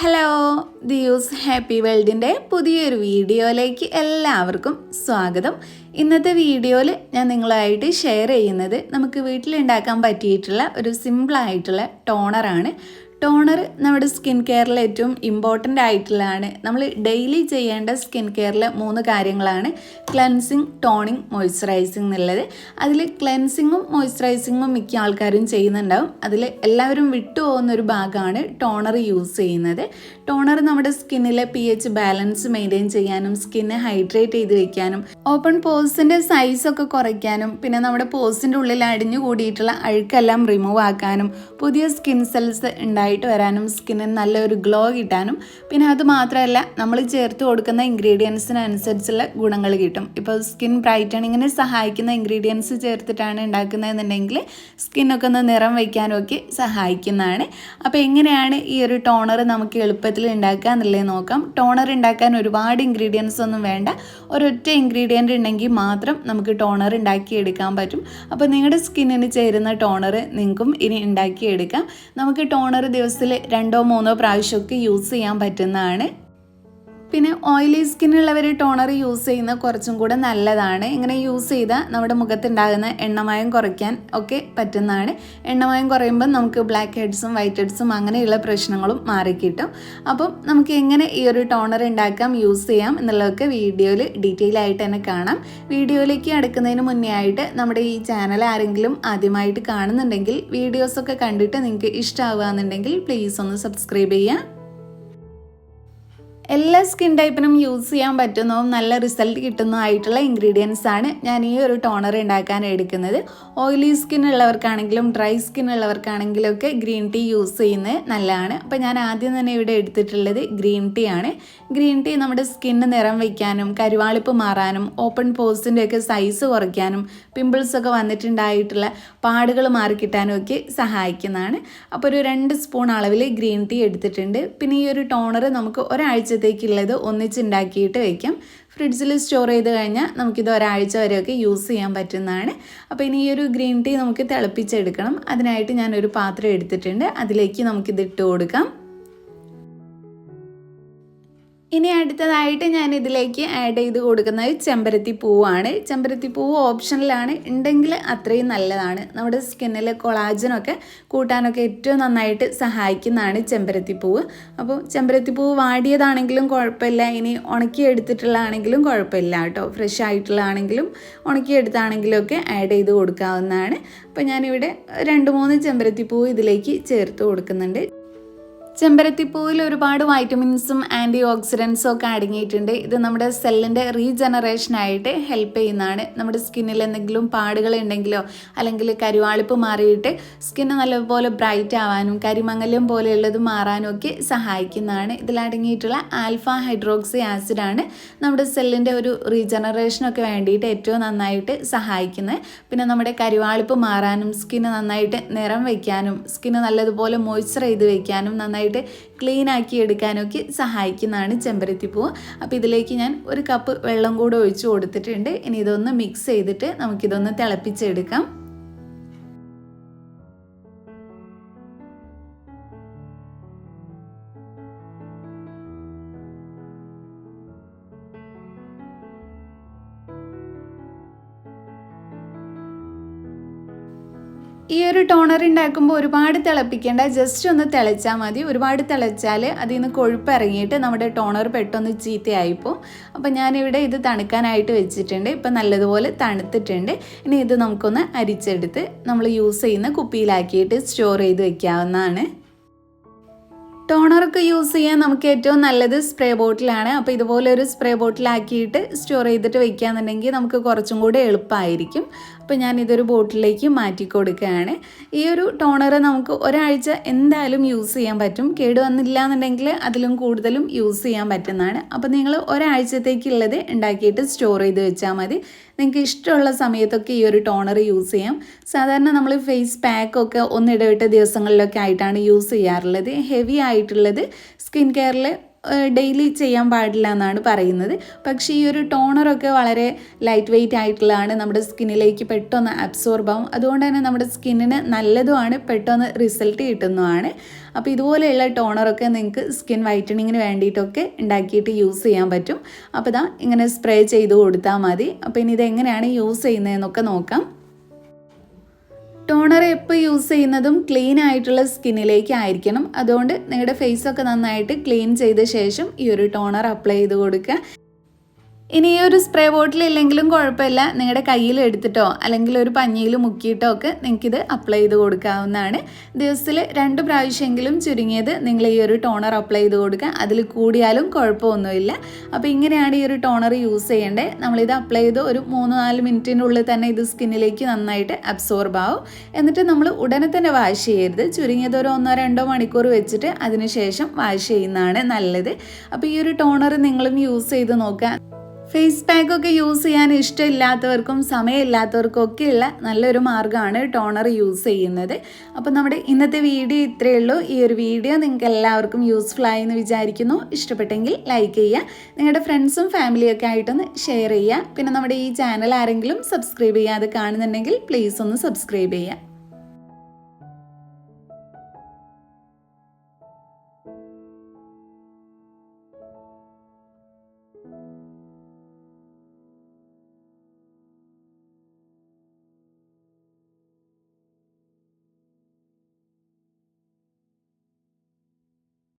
Hello ദിയൂസ് happy വേൾഡിന്റെ പുതിയൊരു വീഡിയോയിലേക്ക് എല്ലാവർക്കും സ്വാഗതം. ഇന്നത്തെ വീഡിയോയിൽ ഞാൻ നിങ്ങളായിട്ട് ഷെയർ ചെയ്യുന്നത് നമുക്ക് വീട്ടിലുണ്ടാക്കാൻ പറ്റിയിട്ടുള്ള ഒരു സിമ്പിളായിട്ടുള്ള ടോണറാണ് ടോണർ നമ്മുടെ സ്കിൻ കെയറിൽ ഏറ്റവും ഇമ്പോർട്ടന്റ് ആയിട്ടുള്ളതാണ്. നമ്മൾ ഡെയിലി ചെയ്യേണ്ട സ്കിൻ കെയറിലെ മൂന്ന് കാര്യങ്ങളാണ്. ക്ലെൻസിങ് ടോണിങ് മോയ്സ്ചറൈസിങ് എന്നുള്ളത്. അതിൽ ക്ലെൻസിങ്ങും മോയ്സ്ചറൈസിങ്ങും മിക്ക ആൾക്കാരും ചെയ്യുന്നുണ്ടാവും. അതിൽ എല്ലാവരും വിട്ടുപോകുന്ന ഒരു ഭാഗമാണ് ടോണർ യൂസ് ചെയ്യുന്നത്. ടോണർ നമ്മുടെ സ്കിന്നിലെ പി എച്ച് ബാലൻസ് മെയിന്റെയിൻ ചെയ്യാനും സ്കിന്നെ ഹൈഡ്രേറ്റ് ചെയ്ത് വെക്കാനും ഓപ്പൺ പോസിന്റെ സൈസൊക്കെ കുറയ്ക്കാനും പിന്നെ നമ്മുടെ പോസിന്റെ ഉള്ളിൽ അടിഞ്ഞു കൂടിയിട്ടുള്ള അഴുക്കെല്ലാം റിമൂവ് ആക്കാനും പുതിയ സ്കിൻ സെൽസ് ഉണ്ടായിട്ട് വരാനും സ്കിന്നിന് നല്ലൊരു ഗ്ലോ കിട്ടാനും. പിന്നെ അത് മാത്രമല്ല നമ്മൾ ചേർത്ത് കൊടുക്കുന്ന ഇൻഗ്രീഡിയൻസിനനുസരിച്ചുള്ള ഗുണങ്ങൾ കിട്ടും. ഇപ്പോൾ സ്കിൻ ബ്രൈറ്റണിങ്ങിന് സഹായിക്കുന്ന ഇൻഗ്രീഡിയൻസ് ചേർത്തിട്ടാണ് ഉണ്ടാക്കുന്നതെന്നുണ്ടെങ്കിൽ സ്കിന്നൊക്കെ ഒന്ന് നിറം വയ്ക്കാനും ഒക്കെ സഹായിക്കുന്നതാണ്. അപ്പോൾ എങ്ങനെയാണ് ഈ ഒരു ടോണർ നമുക്ക് എളുപ്പത്തിൽ ഉണ്ടാക്കുക എന്നുള്ളത് നോക്കാം. ടോണർ ഉണ്ടാക്കാൻ ഒരുപാട് ഇൻഗ്രീഡിയൻസ് ഒന്നും വേണ്ട. ഒരൊറ്റ ഇൻഗ്രീഡിയന്റ് ഉണ്ടെങ്കിൽ മാത്രം നമുക്ക് ടോണർ ഉണ്ടാക്കിയെടുക്കാൻ പറ്റും. അപ്പോൾ നിങ്ങളുടെ സ്കിന്നിന് ചേരുന്ന ടോണർ നിങ്ങൾക്കും ഇനി ഉണ്ടാക്കിയെടുക്കാം. നമുക്ക് ടോണർ ദിവസത്തിൽ രണ്ടോ മൂന്നോ പ്രാവശ്യമൊക്കെ യൂസ് ചെയ്യാൻ പറ്റുന്നതാണ്. പിന്നെ ഓയിലി സ്കിന്നുള്ളവർ ടോണർ യൂസ് ചെയ്യുന്നത് കുറച്ചും കൂടെ നല്ലതാണ്. ഇങ്ങനെ യൂസ് ചെയ്താൽ നമ്മുടെ മുഖത്തുണ്ടാകുന്ന എണ്ണമയം കുറയ്ക്കാൻ ഒക്കെ പറ്റുന്നതാണ്. എണ്ണമയം കുറയുമ്പോൾ നമുക്ക് ബ്ലാക്ക് ഹെഡ്സും വൈറ്റ് ഹെഡ്സും അങ്ങനെയുള്ള പ്രശ്നങ്ങളും മാറിക്കിട്ടും. അപ്പം നമുക്ക് എങ്ങനെ ഈ ഒരു ടോണർ ഉണ്ടാക്കാം യൂസ് ചെയ്യാം എന്നുള്ളതൊക്കെ വീഡിയോയിൽ ഡീറ്റെയിൽ ആയിട്ട് തന്നെ കാണാം. വീഡിയോയിലേക്ക് അടുക്കുന്നതിന് മുന്നേ ആയിട്ട് നമ്മുടെ ഈ ചാനൽ ആരെങ്കിലും ആദ്യമായിട്ട് കാണുന്നുണ്ടെങ്കിൽ വീഡിയോസൊക്കെ കണ്ടിട്ട് നിങ്ങൾക്ക് ഇഷ്ടമാവുകയെന്നുണ്ടെങ്കിൽ പ്ലീസ് ഒന്ന് സബ്സ്ക്രൈബ് ചെയ്യുക. എല്ലാ സ്കിൻ ടൈപ്പിനും യൂസ് ചെയ്യാൻ പറ്റുന്നതും നല്ല റിസൾട്ട് കിട്ടുന്നതായിട്ടുള്ള ഇൻഗ്രീഡിയൻസ് ആണ് ഞാൻ ഈ ഒരു ടോണർ ഉണ്ടാക്കാൻ എടുക്കുന്നത്. ഓയിലി സ്കിൻ ഉള്ളവർക്കാണെങ്കിലും ഡ്രൈ സ്കിൻ ഉള്ളവർക്കാണെങ്കിലും ഒക്കെ ഗ്രീൻ ടീ യൂസ് ചെയ്യുന്നത് നല്ലതാണ്. അപ്പോൾ ഞാൻ ആദ്യം തന്നെ ഇവിടെ എടുത്തിട്ടുള്ളത് ഗ്രീൻ ടീ ആണ്. ഗ്രീൻ ടീ നമ്മുടെ സ്കിന്ന് നിറം വയ്ക്കാനും കരുവാളിപ്പ് മാറാനും ഓപ്പൺ പോസ്റ്റിന്റെ ഒക്കെ സൈസ് കുറയ്ക്കാനും പിമ്പിൾസ് ഒക്കെ വന്നിട്ടുണ്ടായിട്ടുള്ള പാടുകൾ മാറിക്കിട്ടാനും ഒക്കെ സഹായിക്കുന്നതാണ്. അപ്പോൾ ഒരു രണ്ട് സ്പൂൺ അളവിൽ ഗ്രീൻ ടീ എടുത്തിട്ടുണ്ട്. പിന്നെ ഈ ഒരു ടോണർ നമുക്ക് ഒരാഴ്ച ആഴ്ചത്തേക്കുള്ളത് ഒന്നിച്ചുണ്ടാക്കിയിട്ട് വയ്ക്കാം. ഫ്രിഡ്ജിൽ സ്റ്റോർ ചെയ്ത് കഴിഞ്ഞാൽ നമുക്കിത് ഒരാഴ്ച വരെയൊക്കെ യൂസ് ചെയ്യാൻ പറ്റുന്നതാണ്. അപ്പോൾ ഇനി ഈ ഒരു ഗ്രീൻ ടീ നമുക്ക് തിളപ്പിച്ചെടുക്കണം. അതിനായിട്ട് ഞാനൊരു പാത്രം എടുത്തിട്ടുണ്ട്. അതിലേക്ക് നമുക്കിത് ഇട്ട് കൊടുക്കാം. ഇനി അടുത്തതായിട്ട് ഞാൻ ഇതിലേക്ക് ആഡ് ചെയ്ത് കൊടുക്കുന്നത് ചെമ്പരത്തി പൂവാണ്. ചെമ്പരത്തി പൂവ് ഓപ്ഷനിലാണ്. ഉണ്ടെങ്കിൽ അത്രയും നല്ലതാണ്. നമ്മുടെ സ്കിന്നിൽ കൊളാജനൊക്കെ കൂട്ടാനൊക്കെ ഏറ്റവും നന്നായിട്ട് സഹായിക്കുന്നതാണ് ചെമ്പരത്തി പൂവ് അപ്പോൾ ചെമ്പരത്തി പൂവ് വാടിയതാണെങ്കിലും കുഴപ്പമില്ല. ഇനി ഉണക്കിയെടുത്തിട്ടുള്ളതാണെങ്കിലും കുഴപ്പമില്ല കേട്ടോ. ഫ്രഷ് ആയിട്ടുള്ളതാണെങ്കിലും ഉണക്കിയെടുത്താണെങ്കിലും ഒക്കെ ആഡ് ചെയ്ത് കൊടുക്കാവുന്നതാണ്. അപ്പോൾ ഞാനിവിടെ രണ്ട് മൂന്ന് ചെമ്പരത്തി പൂവ് ഇതിലേക്ക് ചേർത്ത് കൊടുക്കുന്നുണ്ട്. ചെമ്പരത്തിപ്പൂവിൽ ഒരുപാട് വൈറ്റമിൻസും ആന്റി ഓക്സിഡൻസും ഒക്കെ അടങ്ങിയിട്ടുണ്ട്. ഇത് നമ്മുടെ സെല്ലിന്റെ റീജനറേഷനായിട്ട് ഹെൽപ്പ് ചെയ്യുന്നതാണ്. നമ്മുടെ സ്കിന്നിൽ എന്തെങ്കിലും പാടുകൾ ഉണ്ടെങ്കിലോ അല്ലെങ്കിൽ കരുവാളിപ്പ് മാറിയിട്ട് സ്കിന്ന് നല്ലപോലെ ബ്രൈറ്റ് ആവാനും കരിമങ്ങലും പോലെയുള്ളത് മാറാനും ഒക്കെ സഹായിക്കുന്നതാണ്. ഇതിലടങ്ങിയിട്ടുള്ള ആൽഫ ഹൈഡ്രോക്സി ആസിഡാണ് നമ്മുടെ സെല്ലിന്റെ ഒരു റീജനറേഷനൊക്കെ വേണ്ടിയിട്ട് ഏറ്റവും നന്നായിട്ട് സഹായിക്കുന്നത്. പിന്നെ നമ്മുടെ കരുവാളിപ്പ് മാറാനും സ്കിന്ന് നന്നായിട്ട് നിറം വയ്ക്കാനും സ്കിന്ന് നല്ലതുപോലെ മോയ്സ്ചർ ചെയ്ത് വയ്ക്കാനും നന്നായിട്ട് നന്നായിട്ട് ക്ലീൻ ആക്കി എടുക്കാനൊക്കെ സഹായിക്കുന്നതാണ് ചെമ്പരത്തിപ്പൂ അപ്പോൾ ഇതിലേക്ക് ഞാൻ ഒരു കപ്പ് വെള്ളം കൂടെ ഒഴിച്ചു കൊടുത്തിട്ടുണ്ട്. ഇനി ഇതൊന്ന് മിക്സ് ചെയ്തിട്ട് നമുക്കിതൊന്ന് തിളപ്പിച്ചെടുക്കാം. ഈ ഒരു ടോണർ ഉണ്ടാക്കുമ്പോൾ ഒരുപാട് തിളപ്പിക്കേണ്ട. ജസ്റ്റ് ഒന്ന് തിളച്ചാൽ മതി. ഒരുപാട് തിളച്ചാൽ അതിൽ നിന്ന് കൊഴുപ്പ് ഇറങ്ങിയിട്ട് നമ്മുടെ ടോണർ പെട്ടെന്ന് ചീത്തയായിപ്പോൾ അപ്പോൾ ഞാനിവിടെ ഇത് തണുക്കാനായിട്ട് വെച്ചിട്ടുണ്ട്. ഇപ്പം നല്ലതുപോലെ തണുത്തിട്ടുണ്ട്. ഇനി ഇത് നമുക്കൊന്ന് അരിച്ചെടുത്ത് നമ്മൾ യൂസ് ചെയ്യുന്ന കുപ്പിയിലാക്കിയിട്ട് സ്റ്റോർ ചെയ്ത് വെക്കാവുന്നതാണ്. ടോണറൊക്കെ യൂസ് ചെയ്യാൻ നമുക്ക് ഏറ്റവും നല്ലത് സ്പ്രേ ബോട്ടിലാണ്. അപ്പോൾ ഇതുപോലെ ഒരു സ്പ്രേ ബോട്ടിലാക്കിയിട്ട് സ്റ്റോർ ചെയ്തിട്ട് വെക്കുകയെന്നുണ്ടെങ്കിൽ നമുക്ക് കുറച്ചും കൂടെ എളുപ്പമായിരിക്കും അപ്പോൾ ഞാൻ ഇതൊരു ബോട്ടിലേക്ക് മാറ്റി കൊടുക്കുകയാണ്. ഈ ഒരു ടോണർ നമുക്ക് ഒരാഴ്ച എന്തായാലും യൂസ് ചെയ്യാൻ പറ്റും. കേടുവന്നില്ല എന്നുണ്ടെങ്കിൽ അതിലും കൂടുതലും യൂസ് ചെയ്യാൻ പറ്റുന്നതാണ്. അപ്പോൾ നിങ്ങൾ ഒരാഴ്ചത്തേക്കുള്ളത് ഉണ്ടാക്കിയിട്ട് സ്റ്റോർ ചെയ്ത് വെച്ചാൽ മതി. നിങ്ങൾക്ക് ഇഷ്ടമുള്ള സമയത്തൊക്കെ ഈ ഒരു ടോണർ യൂസ് ചെയ്യാം. സാധാരണ നമ്മൾ ഫേസ് പാക്കൊക്കെ ഒന്നിടവിട്ട ദിവസങ്ങളിലൊക്കെ ആയിട്ടാണ് യൂസ് ചെയ്യാറുള്ളത്. ഹെവി ആയിട്ടുള്ളത് സ്കിൻ കെയറിൽ ഡെയിലി ചെയ്യാൻ പാടില്ല എന്നാണ് പറയുന്നത്. പക്ഷേ ഈ ഒരു ടോണറൊക്കെ വളരെ ലൈറ്റ് വെയിറ്റ് ആയിട്ടുള്ളതാണ്. നമ്മുടെ സ്കിന്നിലേക്ക് പെട്ടെന്ന് അബ്സോർബ് ആവും. അതുകൊണ്ട് തന്നെ നമ്മുടെ സ്കിന്നിന് നല്ലതുമാണ് പെട്ടെന്ന് റിസൾട്ട് കിട്ടുന്നതുമാണ് അപ്പോൾ ഇതുപോലെയുള്ള ടോണറൊക്കെ നിങ്ങൾക്ക് സ്കിൻ വൈറ്റനിങ്ങിന് വേണ്ടിയിട്ടൊക്കെ ഉണ്ടാക്കിയിട്ട് യൂസ് ചെയ്യാൻ പറ്റും. അപ്പോൾ ഇതാ ഇങ്ങനെ സ്പ്രേ ചെയ്ത് കൊടുത്താൽ മതി. അപ്പോൾ ഇനി ഇത് എങ്ങനെയാണ് യൂസ് ചെയ്യുന്നതെന്നൊക്കെ നോക്കാം. ടോണർ എപ്പോൾ യൂസ് ചെയ്യുന്നതും ക്ലീൻ ആയിട്ടുള്ള സ്കിന്നിലേക്ക് ആയിരിക്കണം. അതുകൊണ്ട് നിങ്ങളുടെ ഫേസൊക്കെ നന്നായിട്ട് ക്ലീൻ ചെയ്ത ശേഷം ഈ ഒരു ടോണർ അപ്ലൈ ചെയ്ത് കൊടുക്കുക. ഇനി ഈ ഒരു സ്പ്രേ ബോട്ടിൽ ഇല്ലെങ്കിലും കുഴപ്പമില്ല. നിങ്ങളുടെ കയ്യിൽ എടുത്തിട്ടോ അല്ലെങ്കിൽ ഒരു പഞ്ഞിയിൽ മുക്കിയിട്ടോ ഒക്കെ നിങ്ങൾക്കിത് അപ്ലൈ ചെയ്ത് കൊടുക്കാവുന്നതാണ്. ദിവസത്തിൽ രണ്ട് പ്രാവശ്യമെങ്കിലും ചുരുങ്ങിയത് നിങ്ങൾ ഈ ഒരു ടോണർ അപ്ലൈ ചെയ്ത് കൊടുക്കുക. അതിൽ കൂടിയാലും കുഴപ്പമൊന്നുമില്ല. അപ്പോൾ ഇങ്ങനെയാണ് ഈ ഒരു ടോണർ യൂസ് ചെയ്യേണ്ടത്. നമ്മളിത് അപ്ലൈ ചെയ്ത് ഒരു മൂന്ന് നാല് മിനിറ്റിനുള്ളിൽ തന്നെ ഇത് സ്കിന്നിലേക്ക് നന്നായിട്ട് അബ്സോർബ് ആവും. എന്നിട്ട് നമ്മൾ ഉടനെ തന്നെ വാഷ് ചെയ്യരുത്. ചുരുങ്ങിയത് ഒരു ഒന്നോ രണ്ടോ മണിക്കൂർ വെച്ചിട്ട് അതിനുശേഷം വാഷ് ചെയ്യുന്നതാണ് നല്ലത്. അപ്പോൾ ഈ ഒരു ടോണർ നിങ്ങളും യൂസ് ചെയ്ത് നോക്കുക. ഫേസ് പാക്ക് ഒക്കെ യൂസ് ചെയ്യാൻ ഇഷ്ടമില്ലാത്തവർക്കും സമയമില്ലാത്തവർക്കും ഒക്കെയുള്ള നല്ലൊരു മാർഗമാണ് ടോണർ യൂസ് ചെയ്യുന്നത്. അപ്പോൾ നമ്മുടെ ഇന്നത്തെ വീഡിയോ ഇത്രയേ ഉള്ളൂ. ഈ ഒരു വീഡിയോ നിങ്ങൾക്ക് എല്ലാവർക്കും യൂസ്ഫുൾ ആയി എന്ന് വിചാരിക്കുന്നു. ഇഷ്ടപ്പെട്ടെങ്കിൽ ലൈക്ക് ചെയ്യുക. നിങ്ങളുടെ ഫ്രണ്ട്സും ഫാമിലിയൊക്കെ ആയിട്ടൊന്ന് ഷെയർ ചെയ്യുക. പിന്നെ നമ്മുടെ ഈ ചാനൽ ആരെങ്കിലും സബ്സ്ക്രൈബ് ചെയ്യാതെ കാണുന്നുണ്ടെങ്കിൽ പ്ലീസ് ഒന്ന് സബ്സ്ക്രൈബ് ചെയ്യുക.